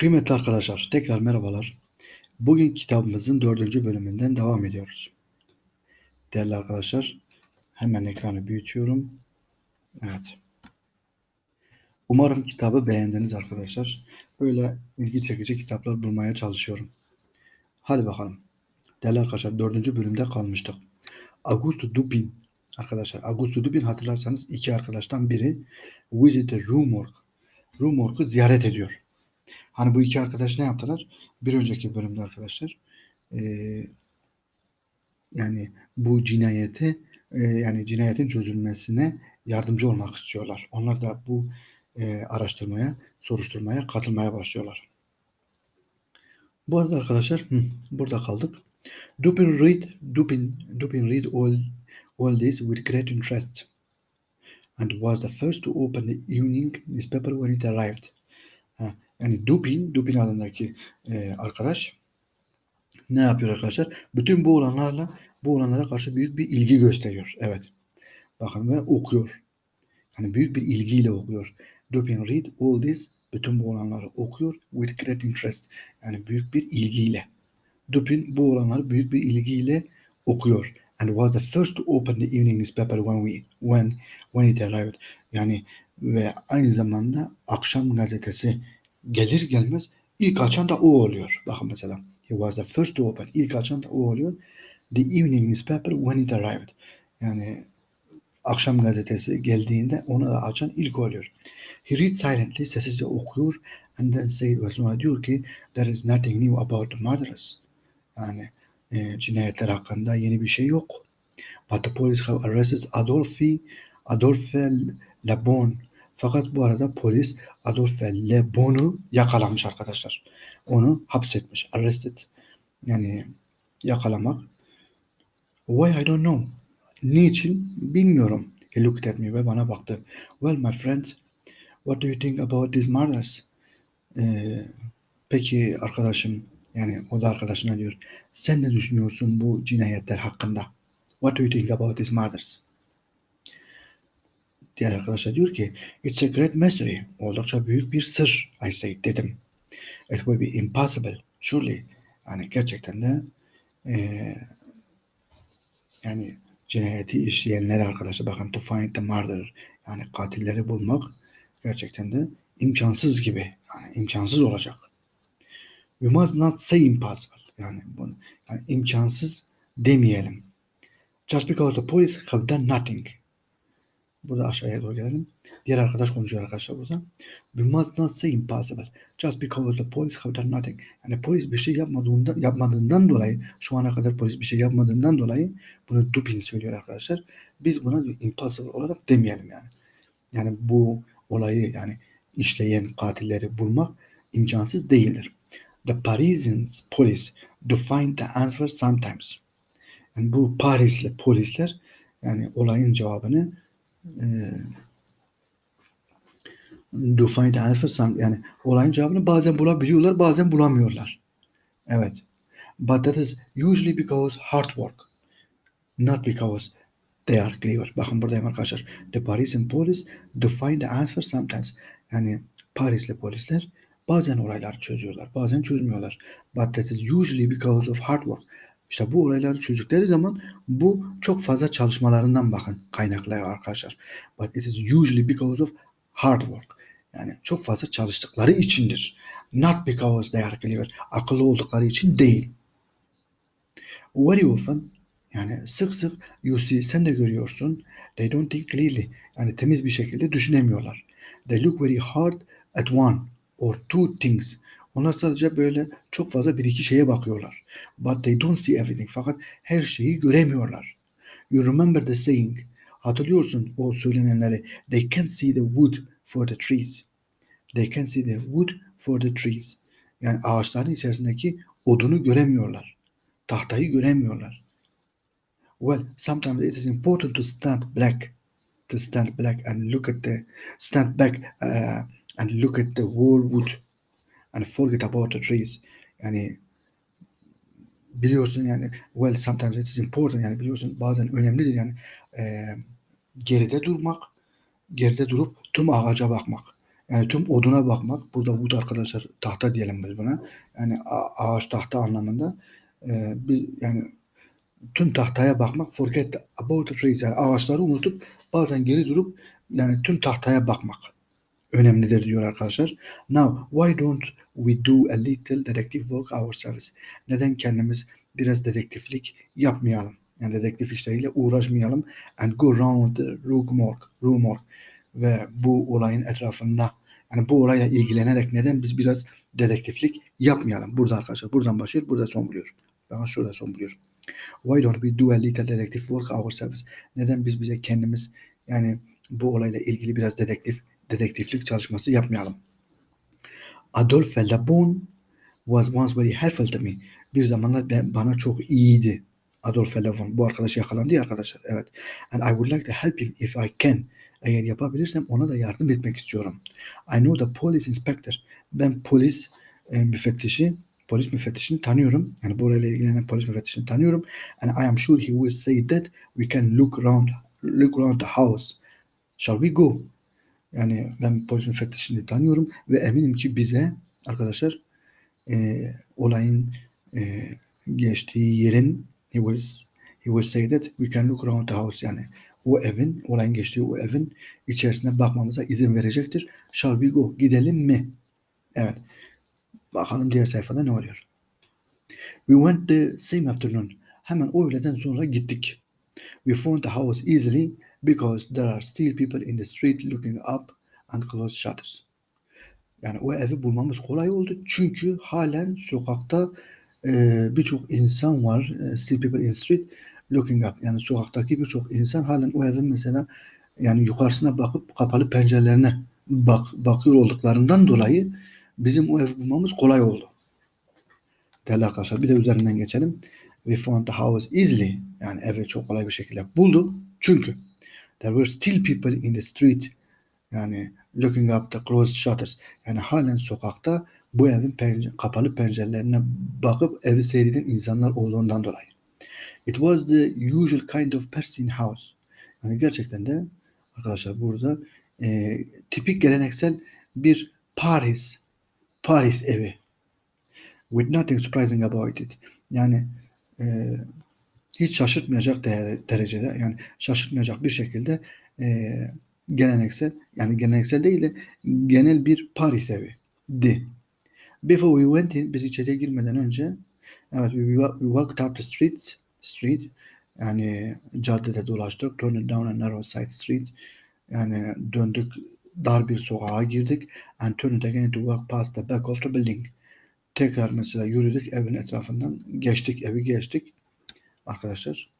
Kıymetli arkadaşlar, tekrar merhabalar. Bugün kitabımızın dördüncü bölümünden devam ediyoruz. Değerli arkadaşlar, hemen ekranı büyütüyorum. Evet. Umarım kitabı beğendiniz arkadaşlar. Böyle ilgi çekici kitaplar bulmaya çalışıyorum. Hadi bakalım. Değerli arkadaşlar, dördüncü bölümde kalmıştık. Augusto Dupin, arkadaşlar Augusto Dupin hatırlarsanız iki arkadaştan biri visit Rumorg. Rumorg'u ziyaret ediyor. Hani bu iki arkadaş ne yaptılar? Bir önceki bölümde arkadaşlar e, yani bu cinayeti e, yani cinayetin çözülmesine yardımcı olmak istiyorlar. Onlar da bu e, araştırmaya, soruşturmaya katılmaya başlıyorlar. Bu arada arkadaşlar hı, burada kaldık. Dupin read Dupin Dupin read all all this with great interest and was the first to open the evening newspaper when it arrived. Yani Dupin, Dupin adındaki e, arkadaş ne yapıyor arkadaşlar? Bütün bu olanlarla bu olanlara karşı büyük bir ilgi gösteriyor. Evet. Bakın ve okuyor. Yani büyük bir ilgiyle okuyor. Dupin read all this bütün bu olanları okuyor with great interest. Yani büyük bir ilgiyle. Dupin bu olanları büyük bir ilgiyle okuyor. And was the first to open the evening newspaper when we when when it arrived. Yani ve aynı zamanda akşam gazetesi gelir gelmez ilk açan da o oluyor. Bakın mesela he was the first to open. İlk açan da o oluyor. The evening newspaper when it arrived. Yani akşam gazetesi geldiğinde onu da açan ilk oluyor. He reads silently, sessizce okuyor and then said ve sonra diyor ki there is nothing new about the murders. Yani e, cinayetler hakkında yeni bir şey yok. But the police have arrested Adolphe, Adolphe Le Bon. Fakat bu arada polis Adolphe Le Bon'u yakalamış arkadaşlar. Onu hapsetmiş. Arrested. Yani yakalamak. Why I don't know. Niçin bilmiyorum. He looked at me ve bana baktı. Well my friend, what do you think about these murders? Ee, peki arkadaşım yani o da arkadaşına diyor. Sen ne düşünüyorsun bu cinayetler hakkında? What do you think about these murders? Diğer arkadaşa diyor ki It's a great mystery. Oldukça büyük bir sır. I say dedim. It will be impossible. Surely. Yani gerçekten de ee, yani cinayeti işleyenler arkadaşlar bakın to find the murderer yani katilleri bulmak gerçekten de imkansız gibi. Yani imkansız olacak. We must not say impossible. Yani, bunu, yani imkansız demeyelim. Just because the police have done nothing. Burada aşağıya doğru gelelim. Diğer arkadaş konuşuyor arkadaşlar burada. We must not say impossible. Just because the police have done nothing. Yani polis bir şey yapmadığından, yapmadığından dolayı şu ana kadar polis bir şey yapmadığından dolayı bunu Dupin söylüyor arkadaşlar. Biz buna impossible olarak demeyelim yani. Yani bu olayı yani işleyen katilleri bulmak imkansız değildir. The Parisians police do find the answer sometimes. Yani bu Parisli polisler yani olayın cevabını do find some, yani olayın cevabını bazen bulabiliyorlar bazen bulamıyorlar. Evet. But that is usually because hard work. Not because they are clever. Bakın buradayım arkadaşlar. The Parisian police do find the answer sometimes. Yani Parisli polisler bazen olayları çözüyorlar, bazen çözmüyorlar. But that is usually because of hard work. İşte bu olayları çözdükleri zaman bu çok fazla çalışmalarından bakın kaynaklı arkadaşlar. But it is usually because of hard work. Yani çok fazla çalıştıkları içindir. Not because they are clever. Akıllı oldukları için değil. Very often yani sık sık you see sen de görüyorsun. They don't think clearly. Yani temiz bir şekilde düşünemiyorlar. They look very hard at one or two things. Onlar sadece böyle çok fazla bir iki şeye bakıyorlar. But they don't see everything. Fakat her şeyi göremiyorlar. You remember the saying. Hatırlıyorsun o söylenenleri. They can't see the wood for the trees. They can't see the wood for the trees. Yani ağaçların içerisindeki odunu göremiyorlar. Tahtayı göremiyorlar. Well, sometimes it is important to stand back, to stand back and look at the stand back uh, and look at the whole wood and forget about the trees. Yani biliyorsun yani well sometimes it is important yani biliyorsun bazen önemlidir yani e, geride durmak, geride durup tüm ağaca bakmak. Yani tüm oduna bakmak. Burada wood arkadaşlar tahta diyelim biz buna. Yani ağaç tahta anlamında. Ee, bir, yani tüm tahtaya bakmak. Forget about the trees. Yani ağaçları unutup bazen geri durup yani tüm tahtaya bakmak önemlidir diyor arkadaşlar. Now why don't we do a little detective work ourselves? Neden kendimiz biraz dedektiflik yapmayalım? Yani dedektif işleriyle uğraşmayalım. And go round the rumor, rumor ve bu olayın etrafında yani bu olayla ilgilenerek neden biz biraz dedektiflik yapmayalım? Burada arkadaşlar buradan başlıyor, burada son buluyor. Bakın şurada son buluyor. Why don't we do a little detective work ourselves? Neden biz bize kendimiz yani bu olayla ilgili biraz dedektif dedektiflik çalışması yapmayalım? Adolphe Labon was once very helpful to me. Bir zamanlar ben, bana çok iyiydi. Adolphe Labon. Bu arkadaş yakalandı ya arkadaşlar. Evet. And I would like to help him if I can. Eğer yapabilirsem ona da yardım etmek istiyorum. I know the police inspector. Ben polis e, müfettişi, polis müfettişini tanıyorum. Yani bu olayla ilgilenen polis müfettişini tanıyorum. And I am sure he will say that we can look around look around the house. Shall we go? Yani ben polis müfettişini tanıyorum ve eminim ki bize arkadaşlar e, olayın e, geçtiği yerin he will, he will say that we can look around the house yani o evin olayın geçtiği o evin içerisine bakmamıza izin verecektir. Shall we go? Gidelim mi? Evet. Bakalım diğer sayfada ne oluyor. We went the same afternoon. Hemen o öğleden sonra gittik. We found the house easily because there are still people in the street looking up and closed shutters. Yani o evi bulmamız kolay oldu. Çünkü halen sokakta e, birçok insan var. E, still people in street looking up. Yani sokaktaki birçok insan halen o evin mesela yani yukarısına bakıp kapalı pencerelerine bak, bakıyor olduklarından dolayı bizim o evi bulmamız kolay oldu. Değerli arkadaşlar bir de üzerinden geçelim. We found the house easily. Yani evi çok kolay bir şekilde bulduk. Çünkü there were still people in the street yani looking up the closed shutters. Yani halen sokakta bu evin pence kapalı pencerelerine bakıp evi seyreden insanlar olduğundan dolayı. It was the usual kind of person house. Yani gerçekten de arkadaşlar burada e, tipik geleneksel bir Paris Paris evi. With nothing surprising about it. Yani e, hiç şaşırtmayacak derecede yani şaşırtmayacak bir şekilde e, geleneksel yani geleneksel değil de genel bir Paris evi di. Before we went in biz içeriye girmeden önce evet we, we walked up the streets street yani caddede dolaştık turned down a narrow side street yani döndük dar bir sokağa girdik and turned again to walk past the back of the building tekrar mesela yürüdük evin etrafından. Geçtik evi geçtik. Arkadaşlar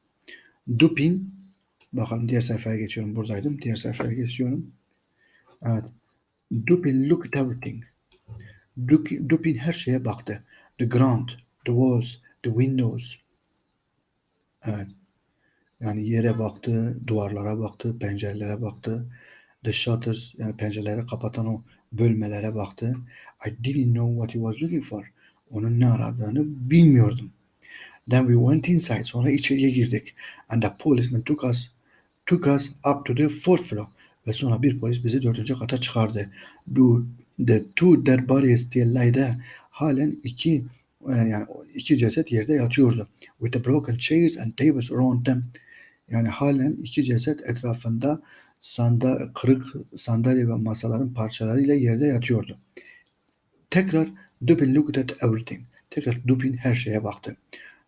Dupin bakalım diğer sayfaya geçiyorum buradaydım. Diğer sayfaya geçiyorum. Evet. Dupin looked everything. Dupin her şeye baktı. The ground the walls the windows. Evet. Yani yere baktı duvarlara baktı pencerelere baktı the shutters yani pencereleri kapatan o bölmelere baktı. I didn't know what he was looking for. Onun ne aradığını bilmiyordum. Then we went inside. Sonra içeriye girdik. And the policeman took us took us up to the fourth floor. Ve sonra bir polis bizi dördüncü kata çıkardı. The two dead bodies still lay there. Halen iki e, yani iki ceset yerde yatıyordu. With the broken chairs and tables around them. Yani halen iki ceset etrafında sanda, kırık sandalye ve masaların parçalarıyla yerde yatıyordu. Tekrar Dupin looked at everything. Tekrar Dupin her şeye baktı.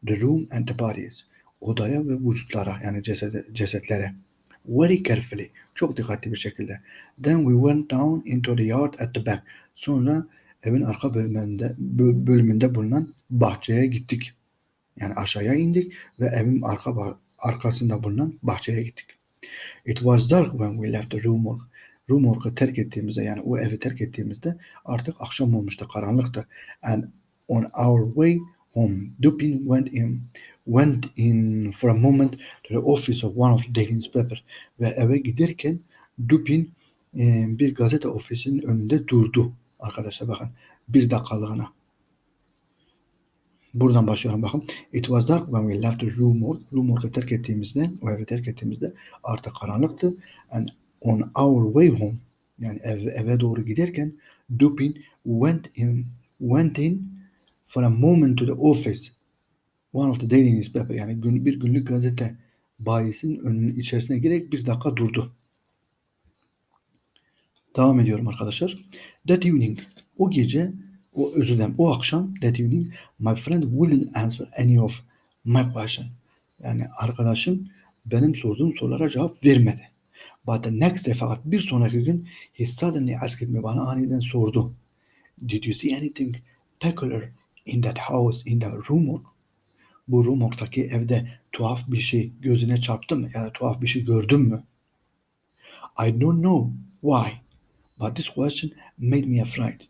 The room and the bodies. Odaya ve vücutlara yani cesede, cesetlere. Very carefully. Çok dikkatli bir şekilde. Then we went down into the yard at the back. Sonra evin arka bölümünde, bölümünde bulunan bahçeye gittik. Yani aşağıya indik ve evin arka arkasında bulunan bahçeye gittik. It was dark when we left the room. Room terk ettiğimizde yani o evi terk ettiğimizde artık akşam olmuştu, karanlıktı. And on our way home, Dupin went in went in for a moment to the office of one of the daily newspaper ve eve giderken Dupin e, bir gazete ofisinin önünde durdu. Arkadaşlar bakın bir dakikalığına. Buradan başlıyorum bakın. It was dark when we left the room. Room terk ettiğimizde, o evi terk ettiğimizde artık karanlıktı. And on our way home, Yani ev, eve doğru giderken Dupin went in went in for a moment to the office. One of the daily newspaper yani gün, bir günlük gazete bayisinin önünün içerisine girerek bir dakika durdu. Devam ediyorum arkadaşlar. That evening o gece o özür dilerim o akşam that evening my friend wouldn't answer any of my question. Yani arkadaşım benim sorduğum sorulara cevap vermedi. But the next day fakat bir sonraki gün he suddenly asked me bana aniden sordu. Did you see anything peculiar in that house in the room? Bu Rumor'daki evde tuhaf bir şey gözüne çarptı mı? Ya da tuhaf bir şey gördün mü? I don't know why. But this question made me afraid.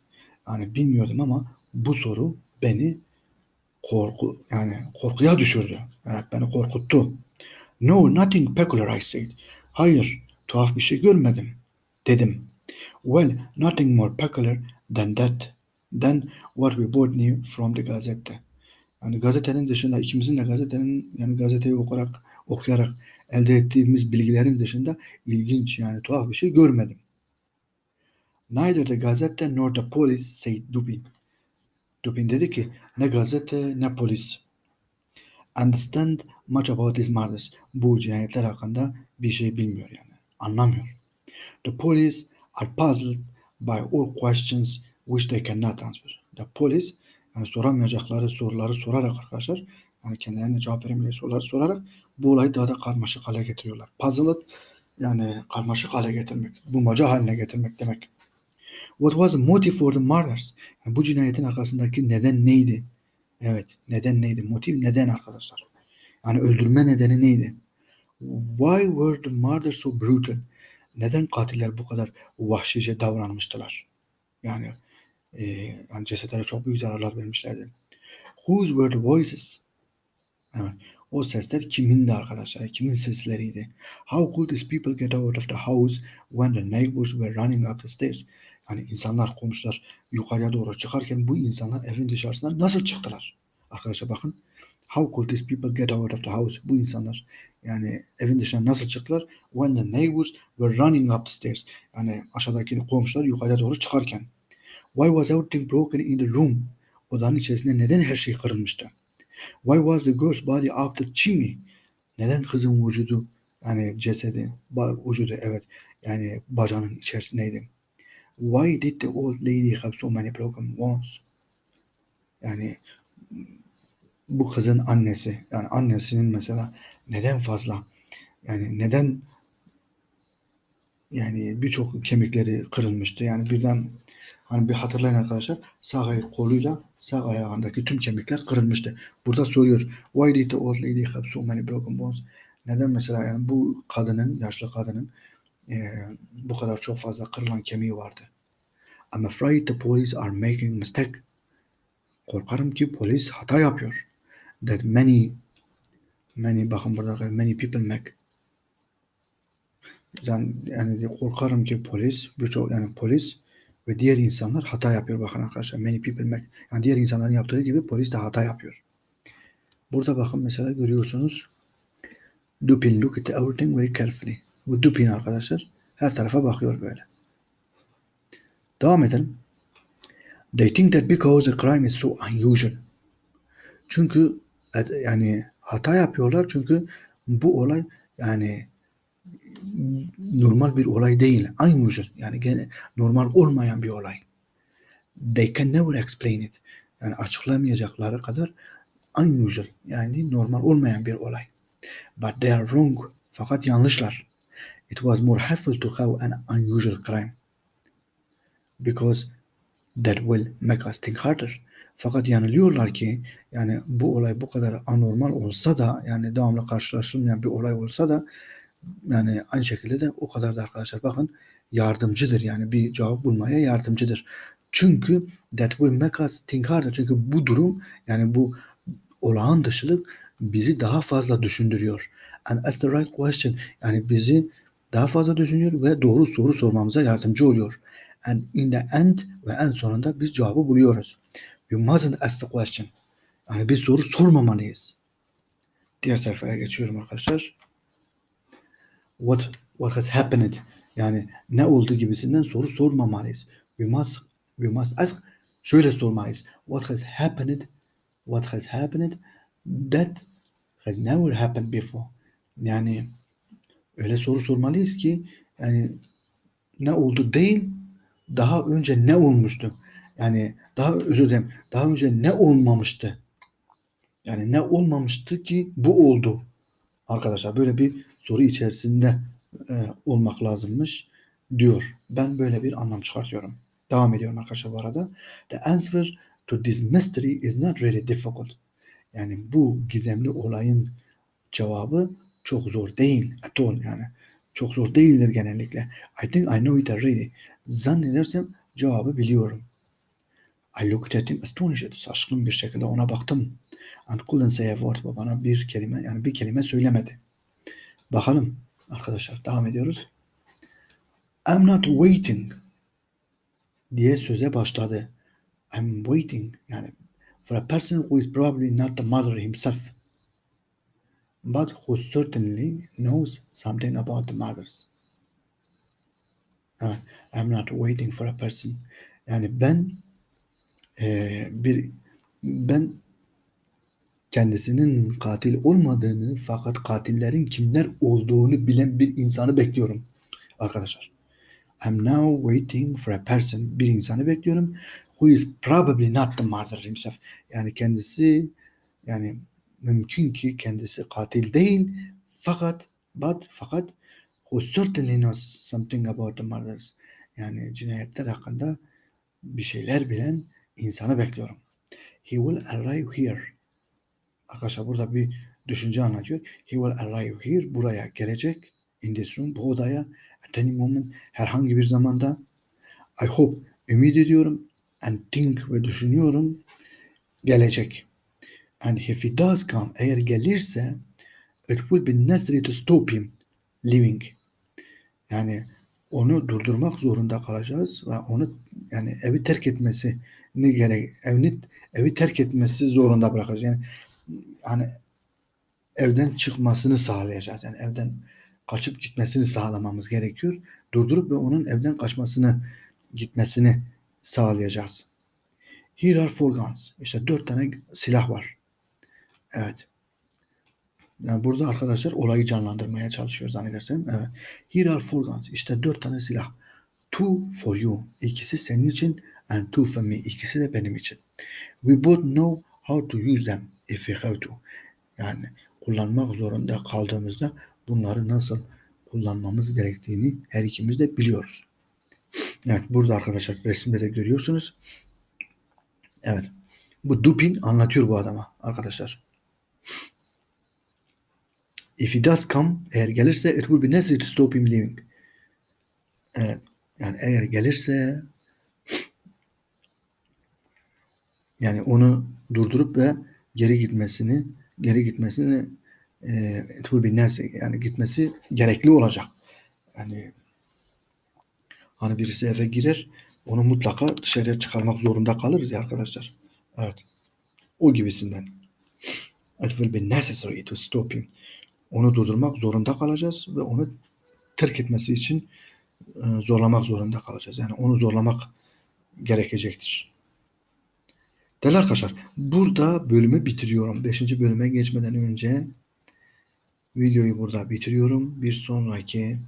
Yani bilmiyordum ama bu soru beni korku yani korkuya düşürdü. Evet beni korkuttu. No, nothing peculiar I said. Hayır, tuhaf bir şey görmedim dedim. Well, nothing more peculiar than that. Than what we both knew from the gazette. Yani gazetenin dışında ikimizin de gazetenin yani gazeteyi okuyarak okuyarak elde ettiğimiz bilgilerin dışında ilginç yani tuhaf bir şey görmedim. Neither the gazette nor the police said Dupin. Dupin dedi ki ne gazete ne polis understand much about these murders. Bu cinayetler hakkında bir şey bilmiyor yani. Anlamıyor. The police are puzzled by all questions which they cannot answer. The police yani soramayacakları soruları sorarak arkadaşlar yani kendilerine cevap veremeyecek soruları sorarak bu olayı daha da karmaşık hale getiriyorlar. Puzzled yani karmaşık hale getirmek, bulmaca haline getirmek demek. What was the motive for the murders? Yani bu cinayetin arkasındaki neden neydi? Evet, neden neydi? Motiv neden arkadaşlar? Yani öldürme nedeni neydi? Why were the murders so brutal? Neden katiller bu kadar vahşice davranmıştılar? Yani, e, yani cesetlere çok büyük zararlar vermişlerdi. Whose were the voices? Evet. O sesler kimindi arkadaşlar? Kimin sesleriydi? How could these people get out of the house when the neighbors were running up the stairs? Yani insanlar, komşular yukarıya doğru çıkarken bu insanlar evin dışarısından nasıl çıktılar? Arkadaşlar bakın. How could these people get out of the house? Bu insanlar yani evin dışına nasıl çıktılar? When the neighbors were running up the stairs. Yani aşağıdaki komşular yukarıya doğru çıkarken. Why was everything broken in the room? Odanın içerisinde neden her şey kırılmıştı? Why was the girl's body up the chimney? Neden kızın vücudu yani cesedi, vücudu evet yani bacağının içerisindeydi? Why did the old lady have so many broken bones? Yani bu kızın annesi yani annesinin mesela neden fazla yani neden yani birçok kemikleri kırılmıştı. Yani birden hani bir hatırlayın arkadaşlar sağ ayak koluyla sağ ayağındaki tüm kemikler kırılmıştı. Burada soruyor why did the old lady have so many broken bones? Neden mesela yani bu kadının yaşlı kadının e, bu kadar çok fazla kırılan kemiği vardı. I'm afraid the police are making mistake. Korkarım ki polis hata yapıyor. That many many bakın burada many people make. Yani, yani korkarım ki polis birçok yani polis ve diğer insanlar hata yapıyor bakın arkadaşlar. Many people make. Yani diğer insanların yaptığı gibi polis de hata yapıyor. Burada bakın mesela görüyorsunuz Dupin look at everything very carefully. Bu Dupin arkadaşlar her tarafa bakıyor böyle. Devam edelim. They think that because the crime is so unusual. Çünkü yani hata yapıyorlar çünkü bu olay yani normal bir olay değil. Unusual yani gene normal olmayan bir olay. They can never explain it. Yani açıklamayacakları kadar unusual yani normal olmayan bir olay. But they are wrong. Fakat yanlışlar. It was more helpful to have an unusual crime. Because that will make us think harder. Fakat yanılıyorlar ki yani bu olay bu kadar anormal olsa da yani devamlı karşılaşılmayan bir olay olsa da yani aynı şekilde de o kadar da arkadaşlar bakın yardımcıdır yani bir cevap bulmaya yardımcıdır. Çünkü that will make us think harder. Çünkü bu durum yani bu olağan dışılık bizi daha fazla düşündürüyor. And ask the right question yani bizi daha fazla düşünüyor ve doğru soru sormamıza yardımcı oluyor. And in the end ve en sonunda biz cevabı buluyoruz. You mustn't ask the question. Yani bir soru sormamalıyız. Diğer sayfaya geçiyorum arkadaşlar. What what has happened? Yani ne oldu gibisinden soru sormamalıyız. We must, we must ask. Şöyle sormalıyız. What has happened? What has happened that has never happened before? Yani öyle soru sormalıyız ki yani ne oldu değil daha önce ne olmuştu? Yani daha özür dilerim. Daha önce ne olmamıştı? Yani ne olmamıştı ki bu oldu? Arkadaşlar böyle bir soru içerisinde e, olmak lazımmış diyor. Ben böyle bir anlam çıkartıyorum. Devam ediyorum arkadaşlar bu arada. The answer to this mystery is not really difficult. Yani bu gizemli olayın cevabı çok zor değil. At all yani. Çok zor değildir genellikle. I think I know it already. Zannedersem cevabı biliyorum. I looked at him astonished. Şaşkın bir şekilde ona baktım. And couldn't say a word. Bana bir kelime yani bir kelime söylemedi. Bakalım arkadaşlar devam ediyoruz. I'm not waiting diye söze başladı. I'm waiting yani for a person who is probably not the mother himself but who certainly knows something about the mothers. Evet, I'm not waiting for a person. Yani ben e, bir ben kendisinin katil olmadığını fakat katillerin kimler olduğunu bilen bir insanı bekliyorum arkadaşlar. I'm now waiting for a person bir insanı bekliyorum who is probably not the murderer himself. Yani kendisi yani mümkün ki kendisi katil değil fakat but fakat who certainly knows something about the murders. Yani cinayetler hakkında bir şeyler bilen insanı bekliyorum. He will arrive here. Arkadaşlar burada bir düşünce anlatıyor. He will arrive here. Buraya gelecek. In this room. Bu odaya. At any moment. Herhangi bir zamanda. I hope. Ümit ediyorum. And think ve düşünüyorum. Gelecek. Does come. Eğer gelirse it will be necessary to stop him living. Yani onu durdurmak zorunda kalacağız ve onu yani evi terk etmesi ne gerek evini evi terk etmesi zorunda bırakacağız. Yani hani evden çıkmasını sağlayacağız. Yani evden kaçıp gitmesini sağlamamız gerekiyor. Durdurup ve onun evden kaçmasını gitmesini sağlayacağız. Here are four guns. İşte dört tane silah var. Evet. Yani burada arkadaşlar olayı canlandırmaya çalışıyor zannedersem. Evet. Here are four guns. İşte dört tane silah. Two for you. İkisi senin için and two for me. İkisi de benim için. We both know how to use them if we have to. Yani kullanmak zorunda kaldığımızda bunları nasıl kullanmamız gerektiğini her ikimiz de biliyoruz. Evet burada arkadaşlar resimde de görüyorsunuz. Evet. Bu Dupin anlatıyor bu adama arkadaşlar. If he does come, eğer gelirse it will be necessary to stop him leaving. Evet. Yani eğer gelirse yani onu durdurup ve geri gitmesini geri gitmesini e, it will be necessary yani gitmesi gerekli olacak. Yani hani birisi eve girer onu mutlaka dışarıya çıkarmak zorunda kalırız ya arkadaşlar. Evet. O gibisinden. It will be necessary to stop him. Onu durdurmak zorunda kalacağız ve onu terk etmesi için e, zorlamak zorunda kalacağız. Yani onu zorlamak gerekecektir. Değerli arkadaşlar burada bölümü bitiriyorum. Beşinci bölüme geçmeden önce videoyu burada bitiriyorum. Bir sonraki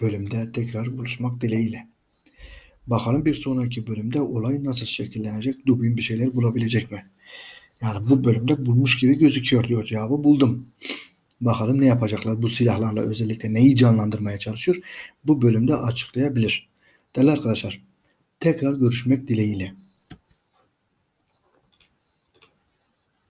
bölümde tekrar buluşmak dileğiyle. Bakalım bir sonraki bölümde olay nasıl şekillenecek? Dubin bir şeyler bulabilecek mi? Yani bu bölümde bulmuş gibi gözüküyor diyor cevabı buldum. Bakalım ne yapacaklar bu silahlarla özellikle neyi canlandırmaya çalışıyor. Bu bölümde açıklayabilir. Değerli arkadaşlar tekrar görüşmek dileğiyle.